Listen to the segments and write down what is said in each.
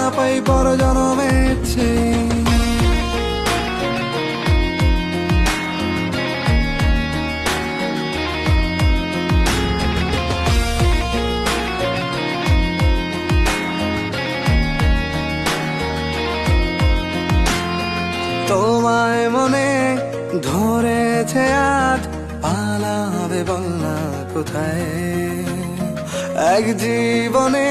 না পাই পর জনমে চাই তোমায় মনে ধরেছে আজ পালাবে বলনা কোথায়? এক জীবনে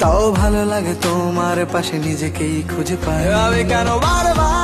তাও ভালো লাগে তোমার পাশে নিজেকেই খুঁজে পায় আমি কেন বারবার